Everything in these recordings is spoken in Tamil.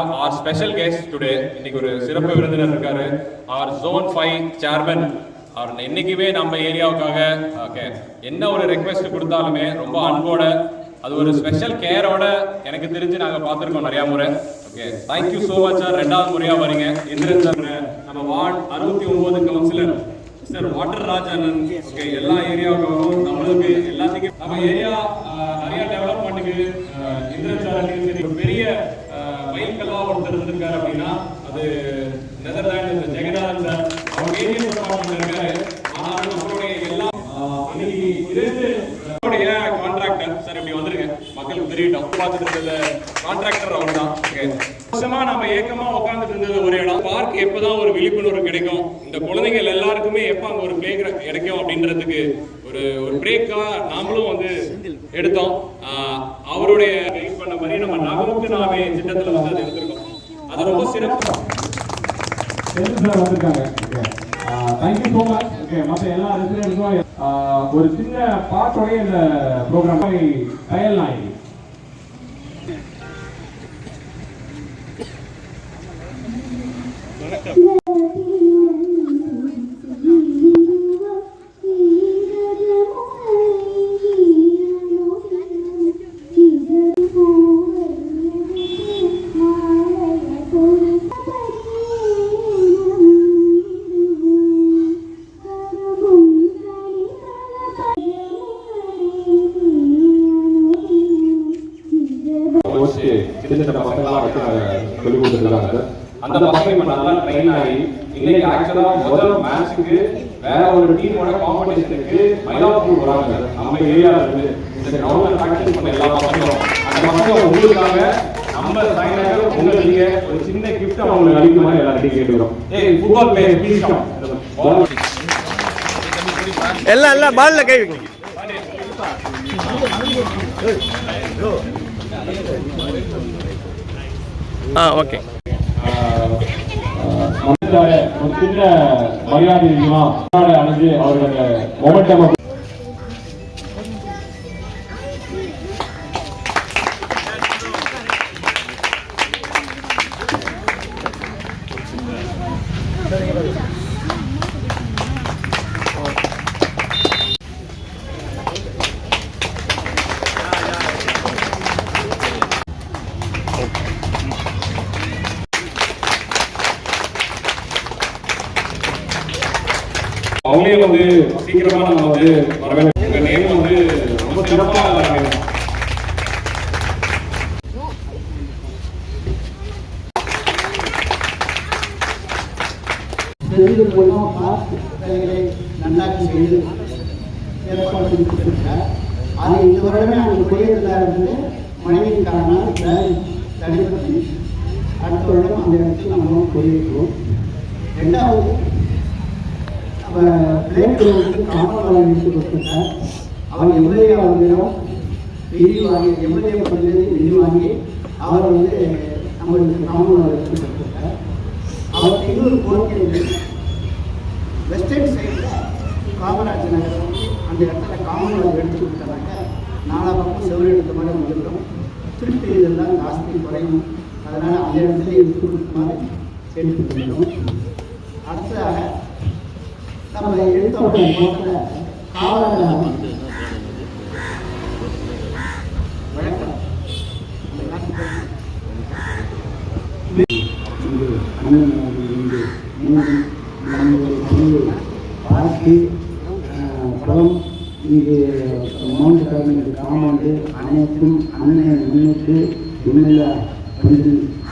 How are special guest today இன்னைக்கு ஒரு சிறப்பு விருந்தினர் இருக்காரு. ஆர் ஜோன் ஃபைவ் சேர்மன் அவர் என்னைக்குமே நம்ம ஏரியாவுக்காக ஓகே என்ன ஒரு ரெக்வெஸ்ட் கொடுத்தாலுமே ரொம்ப அன்போட அது ஒரு ஸ்பெஷல் கேரோட எனக்கு தெரிஞ்சு நாங்கள் பார்த்துருக்கோம் நிறையா முறை. Okay thank you so much sir ரெண்டாவது முறையாக வரீங்க. இந்திரன் சார் நம்ம வார்டு அறுபத்தி ஒன்பது councillor sir water Rajan okay எல்லா ஏரியாவுக்கும் நம்மளுக்கு எல்லாத்துக்கும் நம்ம ஏரியா நிறைய டெவலப்மெண்ட்டுக்கு இந்திரன் சார் சரி பெரிய மைல்கல்லா ஒருத்தர் இருந்திருக்காரு அப்படின்னா அது நெதர்லாண்டு இந்த ஜெகநாதன் சார் அவர் ஏரியா டிபார்ட்மெண்ட் இருக்காரு. ஆனாலும் நம்மளுடைய எல்லாம் இன்னைக்கு இருந்து நம்மளுடைய கான்ட்ராக்டர் சார் இப்படி வந்திருக்கேன் மக்களுக்கு தெரியட்டும் பார்த்துட்டு இருந்தது கான்ட்ராக்டர் அவர் தான். ஓகே வருஷமா நம்ம ஏக்கமா உட்கார்ந்துட்டு இருந்தது ஒரு இடம். பார்க் எப்பதான் ஒரு விழிப்புணர்வு கிடைக்கும்? இந்த குழந்தைகள் எல்லாருக்குமே எப்ப அங்க ஒரு பிளே கிடைக்கும் அப்படின்றதுக்கு ஒரு ஒரு பிரேக்கா நாமளும் வந்து எடுத்தோம். ஆஹ் அவருடைய கைட் பண்ண மாதிரி நம்ம நகமுக்கு நாமே திட்டத்துல வந்து அது ரொம்ப சிறப்பு செல்வம் சார் வந்திருக்காங்க thank you so much okay மற்ற எல்லா ரெசிடென்ட்ஸும் ஒரு சின்ன பாட்டோடைய இந்த ப்ரோக்ராம் ட்ரையல் நாயகி கோச்சு சின்ன சின்ன பசங்களாம் வச்சு சொல்லி கொடுத்துருக்காங்க சார் அந்த பசங்க நல்லா ட்ரெயின் ஆகி இன்னைக்கு ஆக்சுவலாக முதல் மேட்ச்சுக்கு வேற ஒரு டீமோட காம்படிஷனுக்கு மயிலாப்பூர் வராங்க. நம்ம ஏரியாவில் இருந்து. இந்த கிரவுண்டில் ப்ராக்டிஸ் பண்ண எல்லா பசங்களும். அந்த பசங்க உங்களுக்காக நம்ம சாயங்காலம் உங்களுக்கு நீங்க ஒரு சின்ன கிஃப்ட் அவங்களுக்கு அளிக்குமாறு எல்லார்ட்டையும் கேட்டுக்கிறோம் ஏய் ஃபுட்பால் பிளேயர் ப்ளீஸ் எல்லாம் எல்லாம் பால்ல கை வைக்கணும். ஆ ஓகே ஒரு சின்ன மரியாதை அணிஞ்சு அவர்களுடைய மொமெண்டம் அவங்களே வந்து சீக்கிரமா நம்ம வந்து வரவேற்க உங்க நேம் வந்து ரொம்ப சிறப்பா இருக்கு தெரிந்து மூலம் பார்த்து வேலைகளை நல்லாட்சி செய்து ஏற்பாடு கொடுத்திருக்கிறார் அது இந்த வருடமே அவங்க குறைந்ததாக இருந்து மனைவியின் காரணம் வேலை தடை பண்ணி அடுத்த வருடம் அந்த இடத்துல நம்ம குறையிருக்கிறோம் ரெண்டாவது நம்ம பிளேக்ரவுண்டுக்கு காமராஜ் எடுத்து கொடுத்திருக்கார் அவங்க எம்எல்ஏ அவர்களிடம் நிதி வாங்கி எம்எல்ஏ பகுதியில் நிதி வாங்கி அவர் வந்து நம்மளுக்கு காமராஜ் எடுத்து கொடுத்திருக்கார் அவர் இன்னொரு கோரிக்கை வெஸ்டர்ன் சைடில் காமராஜர் நகர் அந்த இடத்துல காமராஜ் எடுத்து கொடுத்தாங்க நாலா பக்கம் செவ்வறு எடுத்த மாதிரி வந்துடும் திருட்டு இதெல்லாம் ஜாஸ்தி குறையும். அதனால் அந்த இடத்துல எடுத்து கொடுக்குமாறு கேட்டுக்கொள்கிறோம் அடுத்ததாக நம்ம எடுத்த போக்கில் காவலர் அண்ணன் பார்த்து குளம் மவுண்ட் அனைத்தும் அண்ணன் முன்னிட்டு துணையா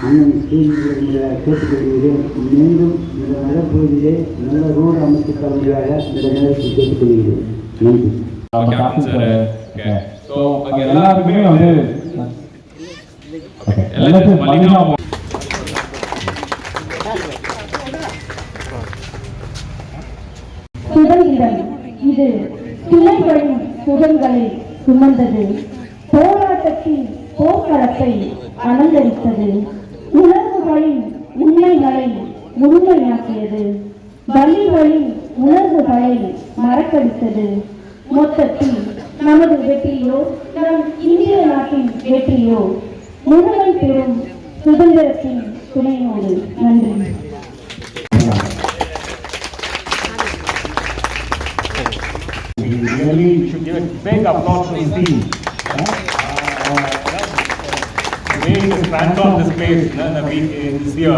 அண்ணன் செய்திகளை கேட்டுக்கொள்கிறேன். மீண்டும் இந்த நகர்ப்பகுதியிலே நல்ல ரோடு அமைத்து தருவதாக இந்த நேரத்தில் கேட்டுக்கொள்கிறேன். நன்றி. எல்லாருக்குமே வந்து சுதந்திரம். இது சுகங்களை சுமந்தது. போராட்டத்தின் போர்க்களத்தை வெற்றியோ முழுமை பெறும் சுதந்திரத்தின் துணையோடு நன்றி really we should give a big applause to the team. The way it has transformed this place in the week in this year,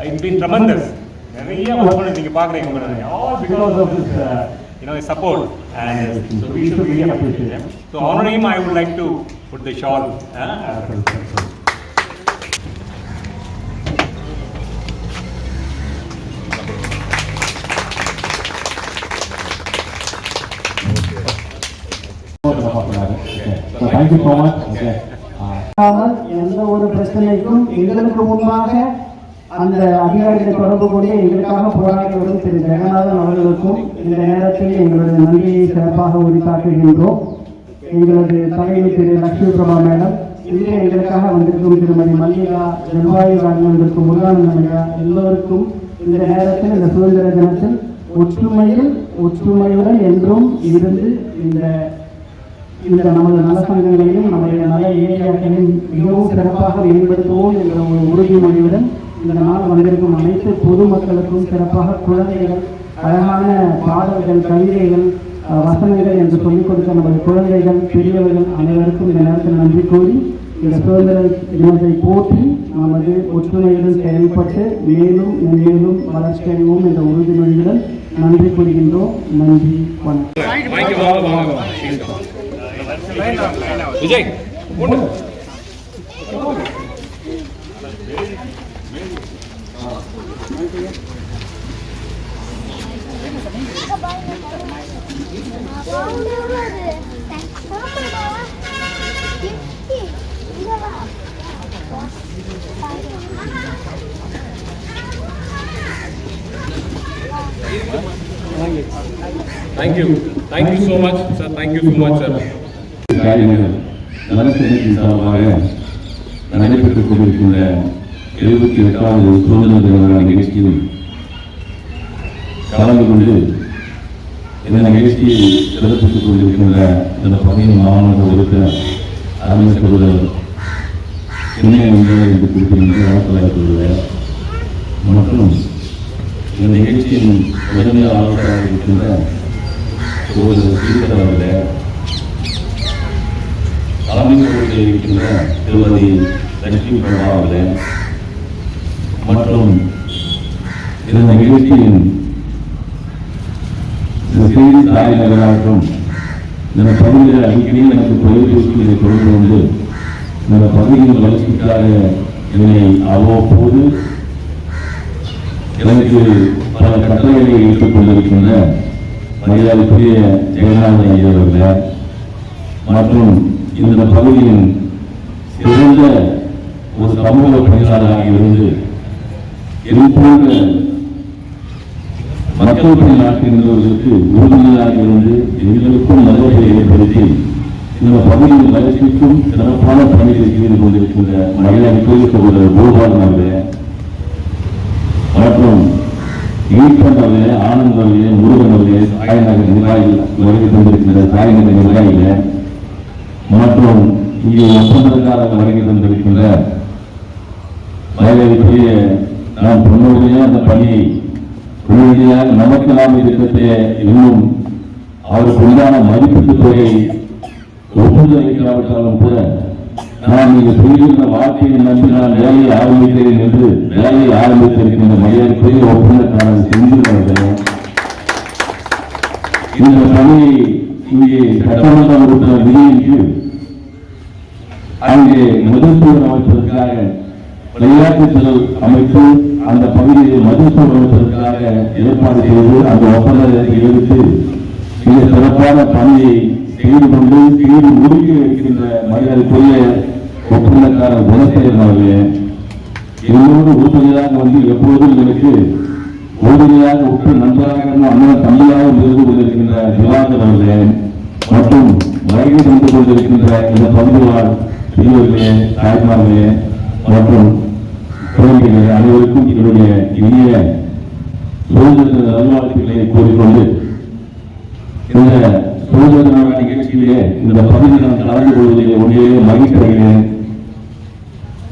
it's been tremendous. நிறைய ஒர்க் பண்ணி நீங்க பாக்குறீங்க உங்களை all because of this uh, you know support and so we should really appreciate them. So honoring him I would like to put the shawl uh, thank you so much okay இல்லாமல் எந்த ஒரு பிரச்சனைக்கும் எங்களுக்கு முன்பாக அந்த அதிகாரிகளை தொடர்பு கொண்டு எங்களுக்காக போராடி திரு ஜெகநாதன் அவர்களுக்கும் இந்த நேரத்தில் எங்களது நன்றியை சிறப்பாக உரித்தாக்குகின்றோம். எங்களது தலைவி திரு லட்சுமி பிரபா மேடம் இங்கே எங்களுக்காக வந்திருக்கும் திருமதி மல்லிகா நிர்வாகி ராணி வந்திருக்கும் முருகானந்த ஐயா எல்லோருக்கும் இந்த நேரத்தில் இந்த சுதந்திர தினத்தில் ஒற்றுமையில் ஒற்றுமையுடன் என்றும் இருந்து இந்த இந்த நமது நலசங்கங்களையும் நம்முடைய நல ஏரியாக்களையும் மிகவும் சிறப்பாக மேம்படுத்துவோம் என்ற ஒரு உறுதிமொழியுடன் இந்த நாள் வந்திருக்கும் அனைத்து பொதுமக்களுக்கும் சிறப்பாக குழந்தைகள் அழகான பாடல்கள் கவிதைகள் வசனங்கள் என்று சொல்லிக் கொடுத்த நமது குழந்தைகள் பெரியவர்கள் அனைவருக்கும் இந்த நேரத்தில் நன்றி கூறி இந்த சுதந்திர தினத்தை போற்றி நமது ஒற்றுமையுடன் செயல்பட்டு மேலும் மேலும் வளர்ச்சி அடைவோம் என்ற உறுதிமொழியுடன் நன்றி கூறுகின்றோம் நன்றி வணக்கம் வாங்கி Thank you. Thank you so much, sir. Thank you so much, sir. Sir சார்பாக நடைபெற்றுக் கொண்டிருக்கின்ற எழுபத்தி எட்டாவது சுதந்திர தின நிகழ்ச்சியில் கலந்து கொண்டு இந்த நிகழ்ச்சி சிறப்பித்துக் கொண்டிருக்கின்ற இந்த பகுதியின் மாவட்ட உறுப்பினர் அருமை சகோதரர் சென்னை வந்தவர் என்று குறிப்பிடுகின்ற வழக்கலையர் ஒருவர் மற்றும் இந்த நிகழ்ச்சியின் முதன்மை ஆலோசகராக இருக்கின்ற ஒரு ஸ்ரீதர் அவர்களே தலைமை பொறுப்பில் இருக்கின்ற திருமதி லட்சுமி பிரபா அவர்களே மற்றும் இந்த நிகழ்ச்சியின் இந்த செய்தி தாயகராகட்டும் இந்த பகுதியில் அடிக்கடி எனக்கு தொலைபேசி இதை கொண்டு வந்து இந்த பகுதியின் வளர்ச்சிக்காக என்னை அவ்வப்போது எனக்கு பல கட்டளைகளை இட்டுக் கொண்டிருக்கின்ற மரியாதைக்குரிய ஜெகநாதன் ஐயர் மற்றும் இந்த பகுதியின் சிறந்த ஒரு சமூக பணியாளராக இருந்து இது போன்ற மக்கள் பணி நாட்டினர்களுக்கு உறுதுணையாக இருந்து எங்களுக்கும் நல்லதை ஏற்படுத்தி இந்த பகுதியில் வளர்ச்சிக்கும் சிறப்பான பணிகளை செய்து கொண்டிருக்கின்ற மரியாதைக்குரிய சகோதரர் பூபாலன் அவர்களே மற்றும் ஈட்டன் அவர்களே ஆனந்த் அவர்களே முருகன் அவர்களே சாயநகர் நிர்வாகிகள் வருகை தந்திருக்கின்ற சாயநகர் நிர்வாகிகளே மற்றும் இங்கே ஒப்பந்தக்காரர்கள் வருகை தந்திருக்கின்ற மரியாதைக்குரிய நாம் பொண்ணுடைய அந்த செய்ய நமக்கு நாம் திட்டத்தை இன்னும் அவருக்கு உண்டான மதிப்பீட்டு தொகையை ஒப்புதல் அளிக்காவிட்டாலும் கூட நான் நீங்கள் சொல்கின்ற வார்த்தையை நம்பி நான் வேலையை ஆரம்பிக்கிறேன் என்று வேலையை ஆரம்பித்திருக்கின்ற மரியாதைக்குரிய ஒப்பந்தக்காரன் செந்தில் இந்த பணியை இங்கே சட்டமன்றம் கொடுத்த நிதியின் கீழ் அங்கே முதல் அமைப்பதற்காக விளையாட்டுகள் அமைப்பு அந்த பகுதியை மதுசூர் அமைப்பதற்காக ஏற்பாடு செய்து அந்த ஒப்பந்தத்தை எடுத்து மிக சிறப்பான பணியை செய்து கொண்டு செய்து முடிக்க இருக்கின்ற மரியாதைக்குரிய ஒப்பந்தக்காரர் குணசேகரன் அவர்களே என்னோடு உறுப்பினராக வந்து எப்போதும் எனக்கு உறுதுணையாக உற்று நண்பராக அண்ணன் தம்பியாக இருந்து கொண்டிருக்கின்ற திவாகர் அவர்களே மற்றும் வயது தந்து கொண்டிருக்கின்ற இந்த பங்குவார் இவர்களே தாய்மார்களே மற்றும் குழந்தைகளே அனைவருக்கும் என்னுடைய இனிய சுதந்திர நல்வாழ்த்துக்களை கூறிக்கொண்டு இந்த சுதந்திர நாடா நிகழ்ச்சியிலே இந்த பகுதியில் நான் கலந்து கொள்வதிலே உண்மையிலே மகிழ்ச்சி அடைகிறேன்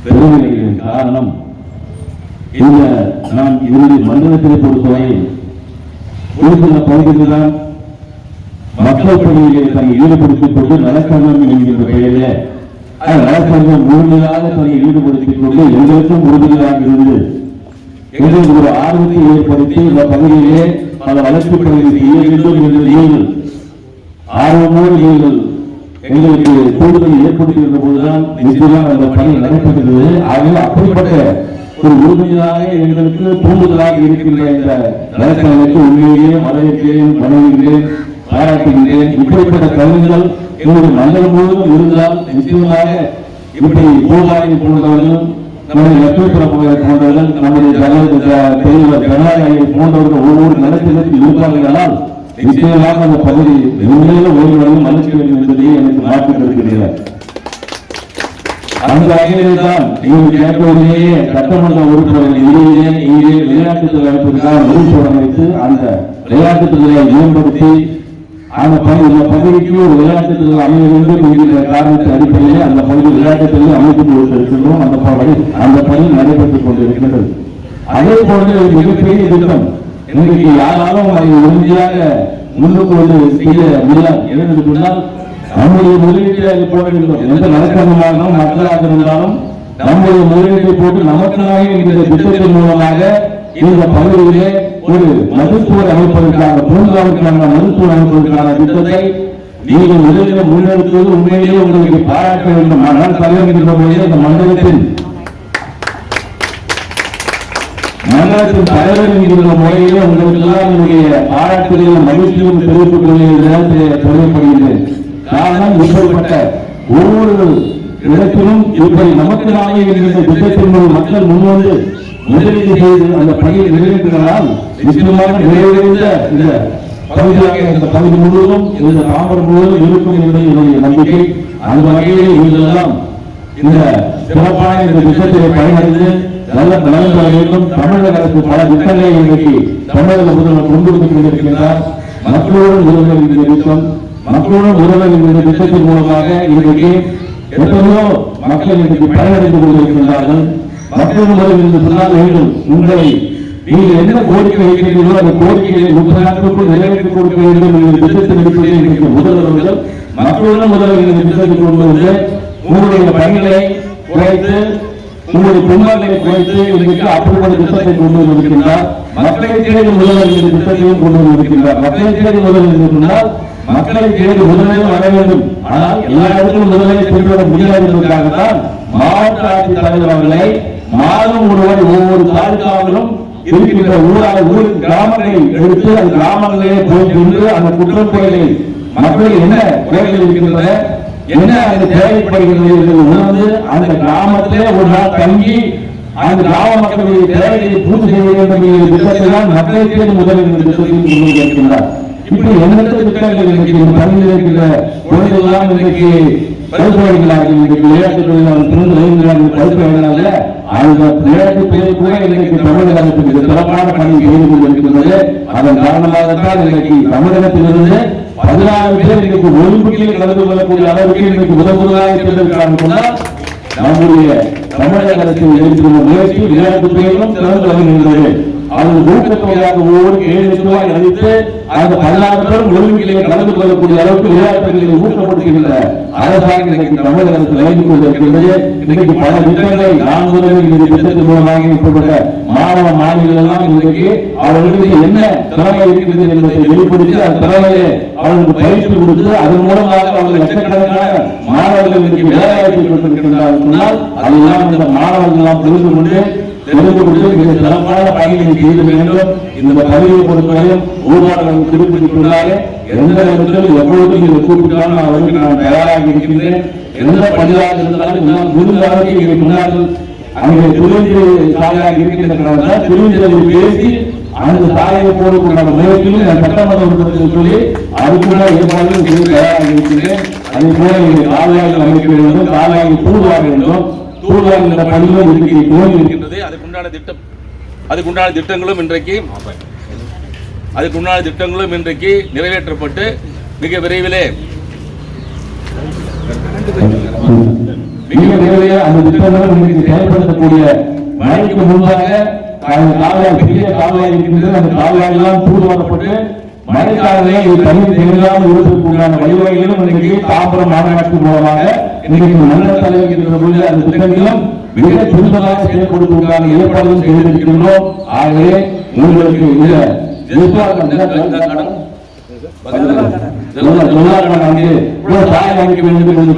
பெருமைகிறேன் காரணம் இந்த நாம் இறுதி மண்டலத்திலே பொறுத்தவரை ஒரு சில பகுதியில் தான் மக்கள் பணியிலே தன்னை ஈடுபடுத்திக் கொண்டு நலச்சங்கம் என்கின்ற பெயரிலே அந்த முழுமையாக தன்னை ஈடுபடுத்திக் கொண்டு எங்களுக்கும் உறுதியாக இருந்து எங்களுக்கு ஒரு ஆர்வத்தை ஏற்படுத்தி இந்த பகுதியிலே பல வளர்ச்சி பணிகளை செய்ய வேண்டும் என்று நீங்கள் ஆர்வமோடு நீங்கள் எங்களுக்கு கூடுதல் ஏற்படுத்தியிருந்த போதுதான் நிச்சயமாக அந்த பணி நடைபெற்றது. ஆகவே அப்படிப்பட்ட ஒரு உறுதியாக எங்களுக்கு தூண்டுதலாக இருக்கின்ற இந்த நலச்சங்கத்தை உண்மையிலேயே வரவேற்கிறேன் வணங்குகிறேன் பாராட்டுகின்றேன். இப்படிப்பட்ட கருவிகள் எங்களுடைய மண்டலம் முழுவதும் இருந்தால் நிச்சயமாக இப்படி பூபாரி போன்றவர்கள் நம்முடைய லட்சுமிபுரம் போன்றவர்கள் நம்முடைய தலைவர் பெரியவர் ஜனநாயகை போன்றவர்கள் ஒவ்வொரு நிலத்திலும் இருப்பார்களால் நிச்சயமாக அந்த பகுதி உண்மையில ஓய்வடையும் மன்னிக்க வேண்டும் என்பதையே எனக்கு மாற்றிக் இருக்கிறீர்கள் அந்த வகையில் தான் நீங்கள் கேட்பதிலேயே சட்டமன்ற உறுப்பினர்கள் இடையிலே இங்கே விளையாட்டுத்துறை துறை உறுப்பினர் அமைத்து அந்த விளையாட்டுத்துறையை மேம்படுத்தி அந்த பகுதி இந்த பகுதிக்கு ஒரு விளையாட்டுத் துறை அமைய வேண்டும் என்கிற காரணத்தின் அடிப்படையில் அந்த பகுதி விளையாட்டு துறை அமைத்துக் கொண்டிருக்கின்றோம். அந்த பணி அந்த பணி நடைபெற்றுக் கொண்டிருக்கின்றது. அதே போன்று ஒரு மிகப்பெரிய திட்டம் இன்றைக்கு யாராலும் அதை உறுதியாக முன்னுக்கு வந்து செய்ய முடியாது. ஏனென்று சொன்னால் நம்முடைய முதலீட்டை போட வேண்டும். எந்த நலக்கங்களாக மக்களாக இருந்தாலும் நம்முடைய முதலீட்டை போட்டு நமக்காக இந்த திட்டத்தின் மூலமாக இந்த பகுதியிலே ஒரு மருத்துவர் அமைப்பதற்கான பூங்காவுக்கான மருத்துவர் அமைப்பதற்கான திட்டத்தை நீங்கள் முதலில் முன்னெடுத்தது உண்மையிலேயே உங்களுக்கு பாராட்ட வேண்டும். ஆனால் தலைவர்கின்ற போது அந்த மண்டலத்தின் மண்டலத்தின் தலைவர் என்கிற முறையிலே உங்களுக்கு எல்லாம் என்னுடைய பாராட்டுகளையும் மகிழ்ச்சியும் தெரிவித்துக் கொள்கிறேன் தெரிவிக்கப்படுகிறேன் காரணம் இப்படிப்பட்ட ஒவ்வொரு இடத்திலும் இப்படி நமக்கு நாமே என்கின்ற திட்டத்தின் மூலம் மக்கள் முன்வந்து முதலீடு செய்து அந்த பணியை நிறைவேற்றினால் நிச்சயமாக நிறைவேறிந்த இந்த பகுதியாக இந்த பகுதி முழுவதும் இந்த தாமரம் முழுவதும் இருக்கும் என்பது என்னுடைய நம்பிக்கை. அந்த வகையில் இவர்களெல்லாம் இந்த சிறப்பான இந்த திட்டத்தை பயனடைந்து நல்ல நலன் பெற வேண்டும். தமிழக அரசு பல திட்டங்களை இன்றைக்கு தமிழக முதல்வர் கொண்டு வந்து கொண்டிருக்கின்றார் மக்களோடு உறவுகள் இந்த திட்டம் மக்களோடு உறவுகள் இந்த திட்டத்தின் மூலமாக இன்றைக்கு எத்தனையோ மக்கள் இன்றைக்கு பயனடைந்து கொண்டிருக்கின்றார்கள். மக்கள் முதல் சொன்னால் வேண்டும். உங்களை நீங்கள் என்ன கோரிக்கை வைக்கிறீர்களோ அந்த கோரிக்கையை முப்பது நிறைவேற்றிக் கொடுக்க வேண்டும் என்ற திட்டத்தின் அடிப்படையில் இன்றைக்கு முதல்வர்கள் மக்களுடன் முதல்வர் இந்த கொண்டு வந்து உங்களுடைய பணிகளை குறைத்து உங்களுடைய துன்பங்களை குறைத்து இன்றைக்கு அப்படிப்பட்ட திட்டத்தை கொண்டு வந்திருக்கின்றார் மக்களை தேடி முதல்வர் இந்த திட்டத்தையும் கொண்டு வந்திருக்கின்றார் மக்களை தேடி முதல்வர் சொன்னால் மக்களை தேடி வர வேண்டும். ஆனால் எல்லா இடத்திலும் முதலில் கொண்டு வர முடியாது என்பதற்காகத்தான் மாவட்ட ஆட்சித் தலைவர் அவர்களை மாதம் ஒருவர் ஒவ்வொரு தாலுகாவிலும் இருக்கின்ற ஊராக ஊர் கிராமங்களை எடுத்து அந்த கிராமங்களிலே போய் சென்று அந்த குற்றம் கோயிலை மக்கள் என்ன குறைகள் இருக்கின்றன? என்ன அது தேவைப்படுகிறது என்று உணர்ந்து அந்த கிராமத்திலே ஒரு நாள் தங்கி அந்த கிராம மக்களுடைய தேவையை பூர்த்தி செய்ய வேண்டும் என்ற திட்டத்தை தான் மக்களை தேடி முதலில் இந்த திட்டத்தில் கொண்டு இருக்கின்றார் இப்படி எண்ணற்ற திட்டங்கள் இன்றைக்கு இந்த இருக்கிற இருக்கின்ற தான் எல்லாம் இன்றைக்கு வழங்கினார்கள் இன்றைக்கு விளையாட்டு தொழிலாளர் திறந்து வழங்கினார்கள் பரிசுவாளிகளாக வழங்கினார்கள் விளையாட்டு துறை கூட இன்றைக்கு தமிழக சிறப்பான பணி செய்து கொண்டிருக்கின்றது. அதன் காரணமாகத்தான் இன்றைக்கு தமிழகத்திலிருந்து பதினாறு பேர் இன்றைக்கு ஒலிம்பிக்கில் கலந்து கொள்ளக்கூடிய அளவுக்கு இன்றைக்கு முதல் முதலாக சொன்னால் நம்முடைய தமிழக அரசு எடுத்துள்ள முயற்சி விளையாட்டு துறையிலும் சிறந்து வருகின்றது. அது ஊக்கத்தொகையாக ஒவ்வொரு ஏழு ரூபாய் அளித்து அந்த பதினாறு பேரும் ஒழுங்கிலே கலந்து கொள்ளக்கூடிய அளவுக்கு விளையாட்டுகளை ஊக்கப்படுத்துகின்ற அரசாங்கம் இன்றைக்கு தமிழக அரசு வழங்கி கொண்டிருக்கின்றது இன்னைக்கு பல திட்டங்களை நான் இந்த திட்டத்தின் மூலமாக இப்படிப்பட்ட மாணவ மாணவிகள் எல்லாம் இன்றைக்கு அவர்களுக்கு என்ன திறமை இருக்கிறது என்பதை வெளிப்படுத்தி அந்த திறமையை அவர்களுக்கு பயிற்சி கொடுத்து அதன் மூலமாக அவர்கள் லட்சக்கணக்கான மாணவர்கள் இன்றைக்கு வேலைவாய்ப்பு கொடுத்திருக்கின்ற சொன்னால் அதெல்லாம் இந்த மாணவர்கள் எல்லாம் புரிந்து கொண்டு தெரிந்து கொண்டு மிக சிறப்பான பணிகளை செய்த வேண்டும். இந்த பதவியை பொறுத்தவரையும் ஊர்வாளர்கள் குறிப்பிட்டுள்ளாரே எந்த இடத்தில் எப்பொழுதும் இதை கூப்பிட்டாலும் நான் அவருக்கு நான் தயாராக இருக்கின்றேன். எந்த பணியாக இருந்தாலும் நான் முடிந்தளவுக்கு இங்கே முன்னாள் அங்கே சாலையாக இருக்கின்ற காரணத்தால் பேசி அந்த சாலையை போடுகின்ற முயற்சியும் நான் சட்டமன்ற உறுப்பினர்கள் சொல்லி அதுக்குள்ள ஏற்பாடுகள் தயாராக இருக்கின்றேன். அதே போல இங்கே கால்வாய்கள் அமைக்க வேண்டும் கால்வாயை தூர்வாக வேண்டும் இருக்கின்றது. அதுக்குண்டான திட்டம். அதுக்குண்டான திட்டங்களும் இன்றைக்கு அதுக்குண்டான திட்டங்களும் இன்றைக்கு நிறைவேற்றப்பட்டு மிக விரைவிலே மிக விரைவில் அந்த திட்டங்களும் செயல்படுத்தக்கூடிய மழைக்கு முன்பாக கால்வாய் பெரிய கால்வாய் இருக்கின்றது. அந்த கால்வாய் எல்லாம் தூர்வாரப்பட்டு மழைக்காலங்களே இது தண்ணீர் தேங்காமல் இருப்பதற்குண்டான வழிவகைகளும் இன்றைக்கு தாம்பரம் மாநகராட்சி மூலமாக இன்றைக்கு மன்னர் தலைவர் என்ற முறையில் அந்த திட்டங்களும் மிக துரிதமாக செயல்படுத்துவதற்கான ஏற்பாடுகளும் செய்திருக்கின்றோம். ஆகவே உங்களுக்கு இந்த சாலை அமைக்க வேண்டும் என்று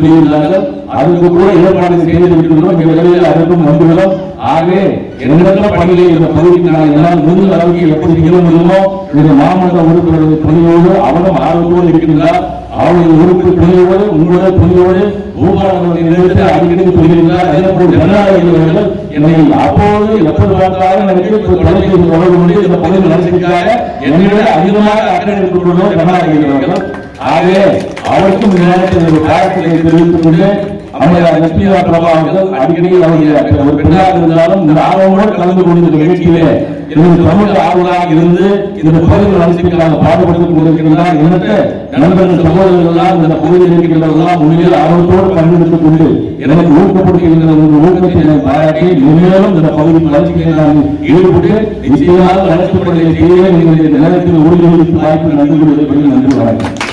கூட ஏற்பாடு செய்திருக்கின்றோம். இந்த அதற்கும் வந்துவிடும். ஆகவே எந்தெந்த பணிகளை இந்த பகுதிக்கு நான் என்னால் முடிந்த அளவுக்கு எப்படி செய்ய முடியுமோ இந்த மாமன்ற உறுப்பினர்கள் பணியோடு அவரும் ஆர்வத்தோடு இருக்கின்றார். அவருடைய உறுப்பு துணியோடு உங்களுடைய துணியோடு பூபாலங்களுடைய நிலையத்தை அடிக்கடி சொல்லியிருந்தார் அதே போல் ஜனநாயக அவர்கள் என்னை அப்போது எப்போது பார்த்தாலும் எனக்கு தொலைபேசி தொடர்பு கொண்டு இந்த பகுதியில் நடத்திருக்காக என்னை அதிகமாக அக்கறை கொண்டுள்ளோம் ஜனநாயக அவர்கள். ஆகவே அவருக்கும் நேரத்தில் ஒரு பாராட்டுகளை தெரிவித்துக் கொண்டு அம்மையார் லட்சுமியா பிரபா அவர்கள் அடிக்கடி அவருடைய ஒரு பெண்ணாக இருந்தாலும் இந்த ஆர்வமோடு கலந்து கொண்டு நிகழ்ச்சியிலே ஆர்வலாக இருந்து இந்த பகுதியில் நடத்திக்காக பாடுபட்டுக் கொண்டிருக்கின்றார். எண்ணற்ற நண்பர்கள் சகோதரர்கள் எல்லாம் இந்த பகுதியில் இருக்கின்றவர்களெல்லாம் உண்மையில் ஆர்வத்தோடு பங்கெடுத்துக் கொண்டு எனக்கு ஊக்கப்படுத்துகின்ற ஒரு ஊக்கத்தை நான் பாராட்டி இந்த பகுதி வளர்ச்சியை நான் ஈடுபட்டு நிச்சயமாக நடத்தப்படைய செய்ய நேரத்தில் உறுதியளித்து வாய்ப்பு நன்றி நன்றி வணக்கம்.